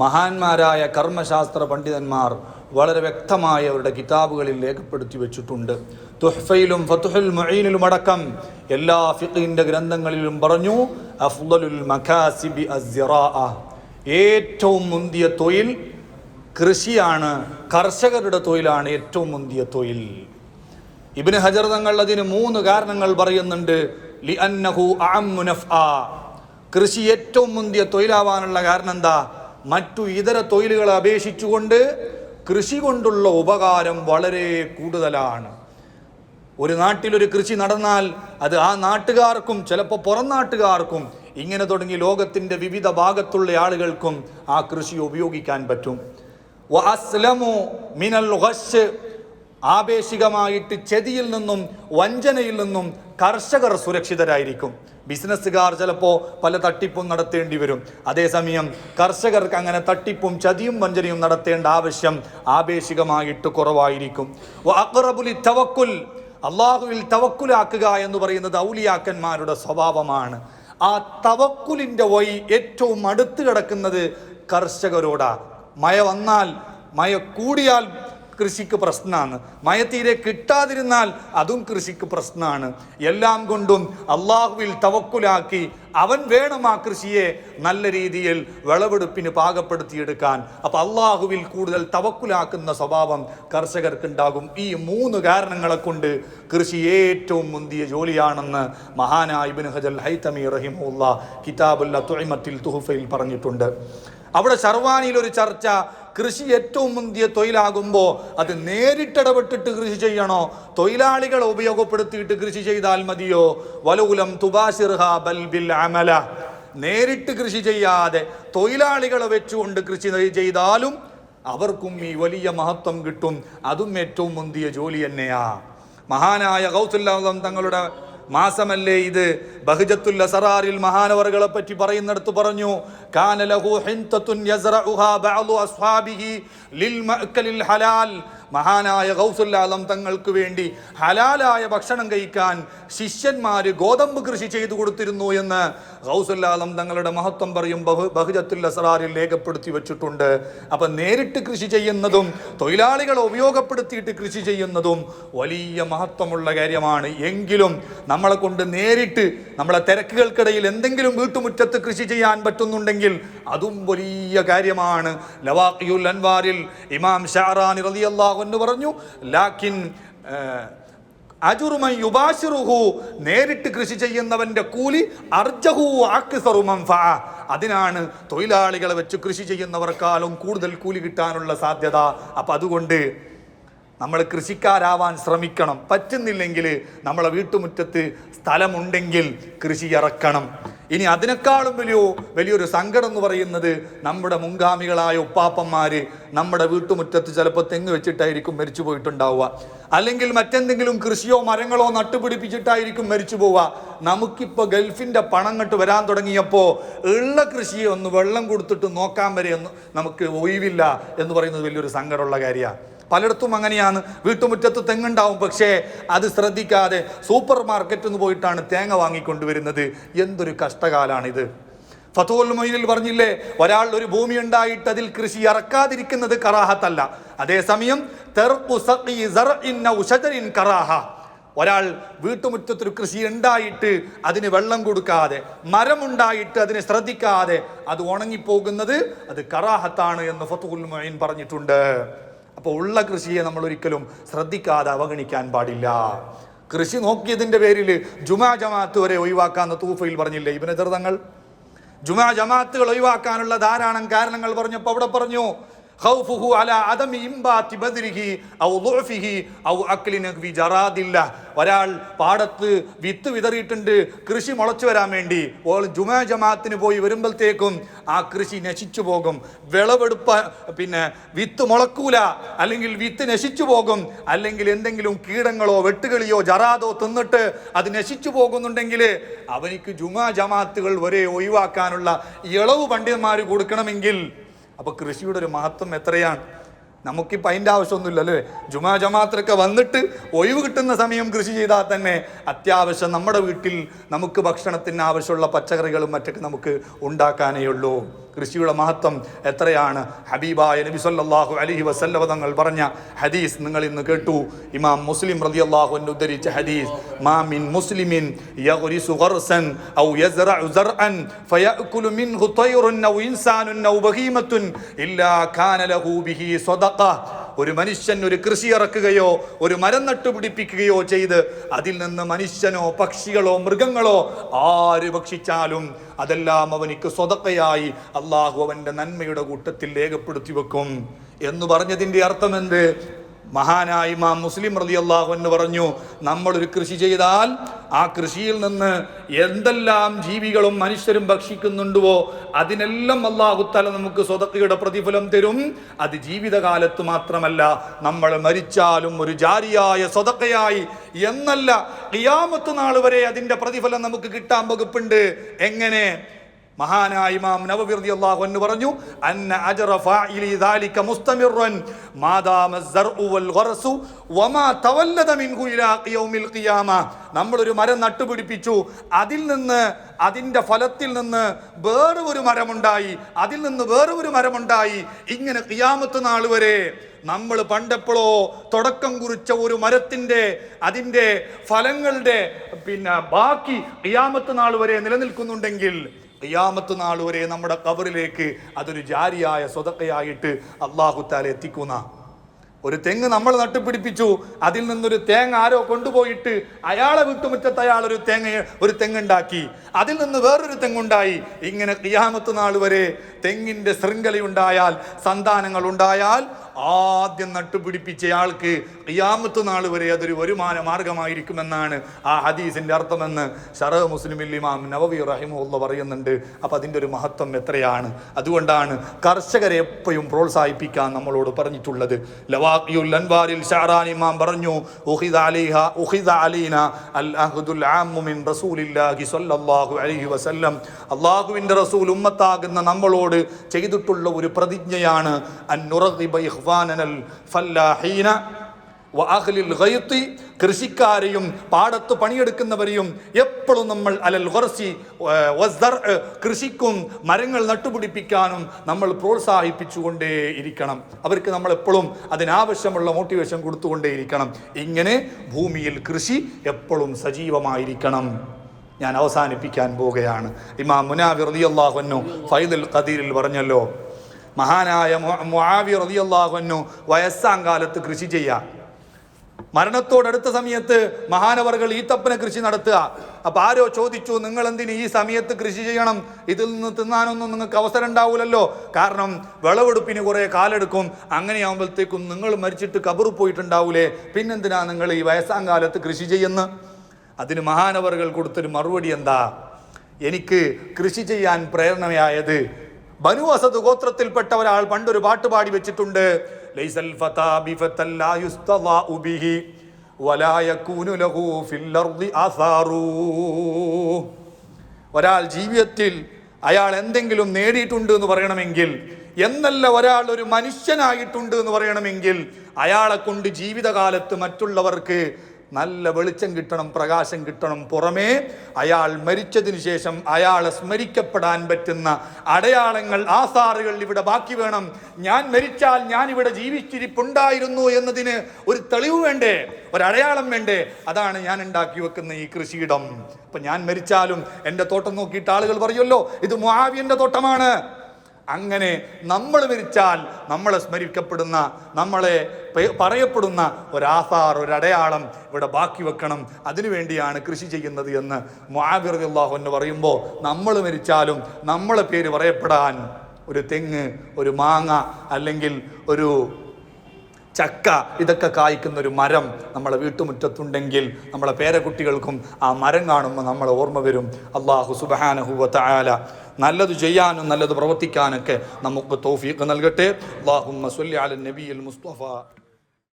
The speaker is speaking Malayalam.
മഹാന്മാരായ കർമ്മശാസ്ത്ര പണ്ഡിതന്മാർ വളരെ വ്യക്തമായി അവരുടെ കിതാബുകളിൽ രേഖപ്പെടുത്തി വെച്ചിട്ടുണ്ട്. തുഹ്ഫയിലും ഫതുഹുൽ മുഈനിലും അടക്കം എല്ലാ ഫിഖിന്റെ ഗ്രന്ഥങ്ങളിലും പറഞ്ഞു അഫ്ദലുൽ മഖാസിബി ഏറ്റവും മുന്തിയ തൊഴിൽ കൃഷിയാണ് കർഷകരുടെ തൊഴിലാണ് ഏറ്റവും മുന്തിയ തൊഴിൽ. ഇബിന് ഹജർ തങ്ങൾ അതിന് മൂന്ന് കാരണങ്ങൾ പറയുന്നുണ്ട്. കൃഷി ഏറ്റവും മുന്തിയ തൊഴിലാവാനുള്ള കാരണം എന്താ മറ്റു ഇതര തൊഴിലുകളെ അപേക്ഷിച്ചുകൊണ്ട് കൃഷി കൊണ്ടുള്ള ഉപകാരം വളരെ കൂടുതലാണ്. ഒരു നാട്ടിലൊരു കൃഷി നടന്നാൽ അത് ആ നാട്ടുകാർക്കും ചിലപ്പോൾ പുറം നാട്ടുകാർക്കും ഇങ്ങനെ തുടങ്ങി ലോകത്തിന്റെ വിവിധ ഭാഗത്തുള്ള ആളുകൾക്കും ആ കൃഷി ഉപയോഗിക്കാൻ പറ്റും. മിനൽ ആപേക്ഷികമായിട്ട് ചെതിയിൽ നിന്നും വഞ്ചനയിൽ നിന്നും കർഷകർ സുരക്ഷിതരായിരിക്കും. ബിസിനസ്സുകാർ ചിലപ്പോൾ പല തട്ടിപ്പും നടത്തേണ്ടി വരും. അതേസമയം കർഷകർക്ക് അങ്ങനെ തട്ടിപ്പും ചതിയും വഞ്ചനയും നടത്തേണ്ട ആവശ്യം ആപേക്ഷികമായിട്ട് കുറവായിരിക്കും. അക്റബുലി തവക്കുൽ അള്ളാഹുവിൽ തവക്കുലാക്കുക എന്ന് പറയുന്നത് ഔലിയാക്കന്മാരുടെ സ്വഭാവമാണ്. ആ തവക്കുലിന്റെ വഴി ഏറ്റവും അടുത്ത് കിടക്കുന്നത് കർഷകരോടാ. മഴ വന്നാൽ മഴ കൂടിയാൽ കൃഷിക്ക് പ്രശ്നമാണ് മഴ തീരെ കിട്ടാതിരുന്നാൽ അതും കൃഷിക്ക് പ്രശ്നമാണ് എല്ലാം കൊണ്ടും അള്ളാഹുവിൽ തവക്കുലാക്കി അവൻ വേണം ആ കൃഷിയെ നല്ല രീതിയിൽ വിളവെടുപ്പിന് പാകപ്പെടുത്തിയെടുക്കാൻ. അപ്പം അള്ളാഹുവിൽ കൂടുതൽ തവക്കുലാക്കുന്ന സ്വഭാവം കർഷകർക്കുണ്ടാകും. ഈ മൂന്ന് കാരണങ്ങളെ കൊണ്ട് കൃഷി ഏറ്റവും മുന്തിയ ജോലിയാണെന്ന് മഹാനായ ഇബ്നു ഹജൽ ഹൈതമി റഹിമുല്ല കിതാബുല്ല തുഴമത്തിൽ തുഹുഫയിൽ പറഞ്ഞിട്ടുണ്ട്. അവിടെ ഷർവാനിയിൽ ഒരു ചർച്ച കൃഷി ഏറ്റവും മുന്തിയ തൊഴിലാകുമ്പോൾ അത് നേരിട്ടിടപെട്ടിട്ട് കൃഷി ചെയ്യണോ? തൊഴിലാളികളെ ഉപയോഗപ്പെടുത്തിയിട്ട് കൃഷി ചെയ്താൽ മതിയോ? വലൂലം തുബാഷിർഹ ബൽ ബിൽ അമല. നേരിട്ട് കൃഷി ചെയ്യാതെ തൊഴിലാളികളെ വെച്ചുകൊണ്ട് കൃഷി ചെയ്താലും അവർക്കും ഈ വലിയ മഹത്വം കിട്ടും. അതും ഏറ്റവും മുന്തിയ ജോലി തന്നെയാ. മഹാനായ ഗൗസുല്ലാദം തങ്ങളുടെ മാസമല്ലേ ഇത്? ബഹുജത്തുൽ അസറാറിൽ മഹാനവറുകളെ പറ്റി പറയുന്നിടത്ത് പറഞ്ഞു കാനലഹു ഹിൻതത്തുൻ ബഅലു ബഅദു അസ്ഹാബിഹി ലിൽ മഅക്കലിൽ ഹലാൽ. മഹാനായ ഗൗസുല്ലാലം തങ്ങൾക്ക് വേണ്ടി ഹലാലായ ഭക്ഷണം കഴിക്കാൻ ശിഷ്യന്മാർ ഗോതമ്പ് കൃഷി ചെയ്തു കൊടുത്തിരുന്നു എന്ന് ഗൗസുല്ലാലം തങ്ങളുടെ മഹത്വം പറയും ബഹു ബഹുജത്തുൽ അസറാറിൽ രേഖപ്പെടുത്തി വെച്ചിട്ടുണ്ട്. അപ്പം നേരിട്ട് കൃഷി ചെയ്യുന്നതും തൊഴിലാളികളെ ഉപയോഗപ്പെടുത്തിയിട്ട് കൃഷി ചെയ്യുന്നതും വലിയ മഹത്വമുള്ള കാര്യമാണ്. എങ്കിലും നമ്മളെ കൊണ്ട് നേരിട്ട് നമ്മളെ തിരക്കുകൾക്കിടയിൽ എന്തെങ്കിലും വീട്ടുമുറ്റത്ത് കൃഷി ചെയ്യാൻ പറ്റുന്നുണ്ടെങ്കിൽ അതും വലിയ കാര്യമാണ്. ലവാഖിയുൽ അൻവാറിൽ ഇമാം ഷാറാൻ റളിയല്ലാഹു അൻഹു പറഞ്ഞു ലാക്കിൻ അജുറുമൻ നേരിട്ട് കൃഷി ചെയ്യുന്നവന്റെ കൂലി അർജഹു. അതിനാണ് തൊഴിലാളികളെ വെച്ച് കൃഷി ചെയ്യുന്നവർക്കാളും കൂടുതൽ കൂലി കിട്ടാനുള്ള സാധ്യത അപ്പൊ അതുകൊണ്ട് നമ്മൾ കൃഷിക്കാരാവാൻ ശ്രമിക്കണം. പറ്റുന്നില്ലെങ്കിൽ നമ്മളെ വീട്ടുമുറ്റത്ത് സ്ഥലമുണ്ടെങ്കിൽ കൃഷി ഇറക്കണം. ഇനി അതിനേക്കാളും വലിയ വലിയൊരു സങ്കടം എന്ന് പറയുന്നത് നമ്മുടെ മുൻഗാമികളായ ഉപ്പാപ്പന്മാർ നമ്മുടെ വീട്ടുമുറ്റത്ത് ചിലപ്പോൾ തെങ്ങ് വെച്ചിട്ടായിരിക്കും മരിച്ചു പോയിട്ടുണ്ടാവുക. അല്ലെങ്കിൽ മറ്റെന്തെങ്കിലും കൃഷിയോ മരങ്ങളോ നട്ടുപിടിപ്പിച്ചിട്ടായിരിക്കും മരിച്ചു പോവുക. നമുക്കിപ്പോൾ ഗൾഫിന്റെ പണം കണ്ട് വരാൻ തുടങ്ങിയപ്പോൾ ഉള്ള കൃഷിയെ ഒന്ന് വെള്ളം കൊടുത്തിട്ട് നോക്കാൻ വരെ നമുക്ക് ഒഴിവില്ല എന്ന് പറയുന്നത് വലിയൊരു സങ്കടമുള്ള കാര്യമാണ് പലയിടത്തും അങ്ങനെയാണ്. വീട്ടുമുറ്റത്ത് തെങ്ങുണ്ടാവും. പക്ഷേ അത് ശ്രദ്ധിക്കാതെ സൂപ്പർ മാർക്കറ്റിൽ നിന്ന് പോയിട്ടാണ് തേങ്ങ വാങ്ങിക്കൊണ്ടുവരുന്നത്. എന്തൊരു കഷ്ടകാലാണിത്. ഫതുൽ മൊയ്നിൽ പറഞ്ഞില്ലേ ഒരാൾ ഒരു ഭൂമി ഉണ്ടായിട്ട് അതിൽ കൃഷി ഇറക്കാതിരിക്കുന്നത് കറാഹത്തല്ല. അതേസമയം കറാഹ. ഒരാൾ വീട്ടുമുറ്റത്തൊരു കൃഷി ഉണ്ടായിട്ട് അതിന് വെള്ളം കൊടുക്കാതെ മരമുണ്ടായിട്ട് അതിനെ ശ്രദ്ധിക്കാതെ അത് ഉണങ്ങിപ്പോകുന്നത് അത് കറാഹത്താണ് എന്ന് ഫത്തുൽ മൊയ്ൻ പറഞ്ഞിട്ടുണ്ട്. അപ്പോൾ ഉള്ള കൃഷിയെ നമ്മൾ ഒരിക്കലും ശ്രദ്ധിക്കാതെ അവഗണിക്കാൻ പാടില്ല. കൃഷി നോക്കിയതിന്റെ പേരിൽ ജുമാ ജമാഅത്ത് വരെ ഒഴിവാക്കാമെന്ന് തൂഫയിൽ പറഞ്ഞില്ലേ ഇവന് തങ്ങൾ ജുമാ ജമാഅത്തുകൾ ഒഴിവാക്കാനുള്ള ധാരാളം കാരണങ്ങൾ പറഞ്ഞപ്പോൾ അവിടെ പറഞ്ഞു ഖൗഫുഹു അലാ അദമി ഇംബാത്തി ബദ്രിഹി ഔ ളുഅഫിഹി ഔ അക്ലി നഖ്വി ജറാദില്ല. ഒരാൾ പാടത്ത് വിത്ത് വിതറിയിട്ടുണ്ട് കൃഷി മുളച്ചു വരാൻ വേണ്ടി. ഓൾ ജുമാ ജമാഅത്തിന് പോയി വരുമ്പോഴത്തേക്കും ആ കൃഷി നശിച്ചു പോകും. വിളവെടുപ്പ പിന്നെ വിത്ത് മുളക്കൂല അല്ലെങ്കിൽ വിത്ത് നശിച്ചു പോകും. അല്ലെങ്കിൽ എന്തെങ്കിലും കീടങ്ങളോ വെട്ടുകളിയോ ജറാദോ തിന്നിട്ട് അത് നശിച്ചു പോകുന്നുണ്ടെങ്കിൽ അവനിക്ക് ജുമാ ജമാഅത്തുകൾ വരെ ഒഴിവാക്കാനുള്ള ഇളവ് പണ്ഡിതന്മാർ കൊടുക്കണമെങ്കിൽ അപ്പോൾ കൃഷിയുടെ ഒരു മഹത്വം എത്രയാണ്? നമുക്കിപ്പോൾ അതിന്റെ ആവശ്യമൊന്നുമില്ല അല്ലേ? ജുമാ ജമാഅത്തിലൊക്കെ വന്നിട്ട് ഒഴിവ് കിട്ടുന്ന സമയം കൃഷി ചെയ്താൽ തന്നെ അത്യാവശ്യം നമ്മുടെ വീട്ടിൽ നമുക്ക് ഭക്ഷണത്തിന് ആവശ്യമുള്ള പച്ചക്കറികളും മറ്റൊക്കെ നമുക്ക് ഉണ്ടാക്കാനേ ഉള്ളൂ. കൃഷിയുടെ മഹത്വം എത്രയാണ്? ഹബീബായ നബി സല്ലാഹു അലഹി വസല്ലവ തങ്ങൾ പറഞ്ഞ ഹദീസ് നിങ്ങൾ ഇന്ന് കേട്ടു. ഇമാം മുസ്ലിം റളിയല്ലാഹു അൻഹു ഉദ്ധരിച്ച ഹദീസ് മാമിൻ മുസ്ലിമിൻ യഗ്രിസു ഗർസൻ ഔ യസ്റഉ സർഅൻ ഫയഅകുലു മിൻഹു തൈറുൻ ഔ ഇൻസാനുൻ ഔ ബഹീമത്തുൻ ഇല്ലാ കാന ലഹു ബിഹി സ്വദഖ. ഒരു മനുഷ്യൻ ഒരു കൃഷി ഇറക്കുകയോ ഒരു മരം നട്ടുപിടിപ്പിക്കുകയോ ചെയ്ത് അതിൽ നിന്ന് മനുഷ്യനോ പക്ഷികളോ മൃഗങ്ങളോ ആര് ഭക്ഷിച്ചാലും അതെല്ലാം അവനിക്ക് സ്വതക്കയായി അള്ളാഹു അവന്റെ നന്മയുടെ കൂട്ടത്തിൽ രേഖപ്പെടുത്തി വെക്കും. എന്ന് പറഞ്ഞതിന്റെ അർത്ഥം എന്ത് മഹാനായ ഇമാം മുസ്ലിം റതി അള്ളാഹു എന്ന് പറഞ്ഞു നമ്മളൊരു കൃഷി ചെയ്താൽ ആ കൃഷിയിൽ നിന്ന് എന്തെല്ലാം ജീവികളും മനുഷ്യരും ഭക്ഷിക്കുന്നുണ്ടോ അതിനെല്ലാം അള്ളാഹുത്തല തല നമുക്ക് സ്വതക്കയുടെ പ്രതിഫലം തരും. അത് ജീവിതകാലത്ത് മാത്രമല്ല നമ്മൾ മരിച്ചാലും ഒരു ജാരിയായ സ്വതക്കയായി. എന്നല്ല ഖിയാമത്ത് നാൾ വരെ അതിന്റെ പ്രതിഫലം നമുക്ക് കിട്ടാൻ വകുപ്പുണ്ട്. എങ്ങനെ? മഹാനായ ഇമാം നവവിർദി അള്ളാഹു എന്ന് പറഞ്ഞു അന്ന അജറ ഫാഇലി ദാലിക മുസ്തമിറുൻ മാദാമ സർഉ വൽ ഗർസു വമാ തവല്ലദ മിൻഹു ഇലാ യൗമിൽ ഖിയാമ. നമ്മൾ ഒരു മരം നട്ടുപിടിപ്പിച്ചു അതിൽ നിന്ന് അതിന്റെ ഫലത്തിൽ നിന്ന് വേറെ ഒരു മരമുണ്ടായി അതിൽ നിന്ന് വേറെ ഒരു മരമുണ്ടായി. ഇങ്ങനെ ഖിയാമത്ത് നാൾ വരെ നമ്മൾ പണ്ടെപ്പോഴോ തുടക്കം കുറിച്ച ഒരു മരത്തിന്റെ അതിന്റെ ഫലങ്ങളുടെ പിന്നെ ബാക്കി ഖിയാമത്ത് നാൾ വരെ നിലനിൽക്കുന്നുണ്ടെങ്കിൽ ഖിയാമത്ത് നാൾ വരെ നമ്മുടെ കബറിലേക്ക് അതൊരു ജാരിയായ സ്വതക്കയായിട്ട് അള്ളാഹുത്താലെ താല എത്തിക്കുന്ന. ഒരു തെങ്ങ് നമ്മൾ നട്ടുപിടിപ്പിച്ചു. അതിൽ നിന്നൊരു തേങ്ങ ആരോ കൊണ്ടുപോയിട്ട് അയാളെ വീട്ടുമുറ്റത്ത് അയാൾ ഒരു തേങ്ങ ഒരു തെങ്ങുണ്ടാക്കി. അതിൽ നിന്ന് വേറൊരു തെങ്ങുണ്ടായി. ഇങ്ങനെ ഖിയാമത്ത് നാൾ വരെ തെങ്ങിന്റെ ശൃംഖലയുണ്ടായാൽ സന്താനങ്ങൾ ഉണ്ടായാൽ ആദ്യം നട്ടുപിടിപ്പിച്ചയാൾക്ക് അയ്യാമത്ത് നാൾ വരെ അതൊരു വരുമാന മാർഗമായിരിക്കുമെന്നാണ് ആ ഹദീസിന്റെ അർത്ഥമെന്ന് ഷറഹ് മുസ്ലിമിൽ ഇമാം നവവി റഹിമുള്ള പറയുന്നുണ്ട്. അപ്പൊ അതിന്റെ ഒരു മഹത്വം എത്രയാണ്? അതുകൊണ്ടാണ് കർഷകരെ എപ്പോഴും പ്രോത്സാഹിപ്പിക്കാൻ നമ്മളോട് പറഞ്ഞിട്ടുള്ളത്. ലവാഖിയുൽ അൻവാരിൽ ഷാറാൻ ഇമാം പറഞ്ഞു വസല്ലം. അള്ളാഹുവിന്റെ റസൂൽ ഉമ്മത്താകുന്ന നമ്മളോട് ചെയ്തിട്ടുള്ള ഒരു പ്രതിജ്ഞയാണ് നുറഗിബ ഇഖ്വാനനൽ ഫല്ലാഹീന കൃഷിക്കാരെയും പാടത്ത് പണിയെടുക്കുന്നവരെയും എപ്പോഴും നമ്മൾ അലൽ വസ്ദർ കൃഷിക്കും മരങ്ങൾ നട്ടുപിടിപ്പിക്കാനും നമ്മൾ പ്രോത്സാഹിപ്പിച്ചുകൊണ്ടേ ഇരിക്കണം. അവർക്ക് നമ്മൾ എപ്പോഴും അതിനാവശ്യമുള്ള മോട്ടിവേഷൻ കൊടുത്തുകൊണ്ടേയിരിക്കണം ഇങ്ങനെ ഭൂമിയിൽ കൃഷി എപ്പോഴും സജീവമായിരിക്കണം. ഞാൻ അവസാനിപ്പിക്കാൻ പോവുകയാണ്. ഇമാം മുനാവി റളിയല്ലാഹു ഫൈദുൽ ഖദീറിൽ പറഞ്ഞല്ലോ മഹാനായ മു- മുആവി റളിയല്ലാഹു അൻഹു വയസ്സാം കാലത്ത് കൃഷി ചെയ്യുക മരണത്തോടടുത്ത സമയത്ത് മഹാനവർകൾ ഈത്തപ്പന കൃഷി നടത്തുക. അപ്പൊ ആരോ ചോദിച്ചു നിങ്ങൾ എന്തിന് ഈ സമയത്ത് കൃഷി ചെയ്യണം? ഇതിൽ നിന്ന് തിന്നാനൊന്നും നിങ്ങൾക്ക് അവസരം ഉണ്ടാവില്ലല്ലോ കാരണം വിളവെടുപ്പിന് കുറേ കാലെടുക്കും. അങ്ങനെയാകുമ്പോഴത്തേക്കും നിങ്ങൾ മരിച്ചിട്ട് കബറ് പോയിട്ടുണ്ടാവൂലേ. പിന്നെന്തിനാ നിങ്ങൾ ഈ വയസ്സാം കാലത്ത് കൃഷി ചെയ്യുന്ന? അതിന് മഹാനവറുകൾ കൊടുത്തൊരു മറുപടി എന്താ? എനിക്ക് കൃഷി ചെയ്യാൻ പ്രേരണയായത് ബനു അസദ് ഗോത്രത്തിൽപ്പെട്ട ഒരാൾ പണ്ടൊരു പാട്ട് പാടി വെച്ചിട്ടുണ്ട്. ഒരാൾ ജീവിതത്തിൽ അയാൾ എന്തെങ്കിലും നേടിയിട്ടുണ്ട് എന്ന് പറയണമെങ്കിൽ എന്നല്ല ഒരാൾ ഒരു മനുഷ്യനായിട്ടുണ്ട് എന്ന് പറയണമെങ്കിൽ അയാളെ കൊണ്ട് ജീവിതകാലത്ത് മറ്റുള്ളവർക്ക് നല്ല വെളിച്ചം കിട്ടണം പ്രകാശം കിട്ടണം. പുറമേ അയാൾ മരിച്ചതിന് ശേഷം അയാളെ സ്മരിക്കപ്പെടാൻ പറ്റുന്ന അടയാളങ്ങൾ ആസാറുകൾ ഇവിടെ ബാക്കി വേണം. ഞാൻ മരിച്ചാൽ ഞാൻ ഇവിടെ ജീവിച്ചിരിപ്പുണ്ടായിരുന്നു എന്നതിന് ഒരു തെളിവ് വേണ്ടേ? ഒരടയാളം വേണ്ടേ? അതാണ് ഞാൻ ഉണ്ടാക്കി വെക്കുന്ന ഈ കൃഷിയിടം. അപ്പൊ ഞാൻ മരിച്ചാലും എന്റെ തോട്ടം നോക്കിയിട്ട് ആളുകൾ പറയുമല്ലോ ഇത് മുആവിയന്റെ തോട്ടമാണ്. അങ്ങനെ നമ്മൾ മരിച്ചാൽ നമ്മളെ സ്മരിക്കപ്പെടുന്ന നമ്മളെ പറയപ്പെടുന്ന ഒരാസാർ ഒരടയാളം ഇവിടെ ബാക്കി വെക്കണം. അതിനുവേണ്ടിയാണ് കൃഷി ചെയ്യുന്നത് എന്ന് മുആബിർഹു എന്ന് പറയുമ്പോൾ നമ്മൾ മരിച്ചാലും നമ്മളെ പേര് പറയപ്പെടാൻ ഒരു തെങ്ങ് ഒരു മാങ്ങ അല്ലെങ്കിൽ ഒരു ചക്ക ഇതൊക്കെ കായ്ക്കുന്ന ഒരു മരം നമ്മളെ വീട്ടുമുറ്റത്തുണ്ടെങ്കിൽ നമ്മളെ പേരക്കുട്ടികൾക്കും ആ മരം കാണുമ്പോൾ നമ്മളെ ഓർമ്മ വരും. അള്ളാഹു സുബഹാനഹുവ ആല നല്ലത് ചെയ്യാനും നല്ലത് പ്രവർത്തിക്കാനൊക്കെ നമുക്ക് തോഫീക്ക് നൽകട്ടെ. അള്ളാഹുമ്മ സ്വല്ലി അല നബിയിൽ മുസ്തഫ.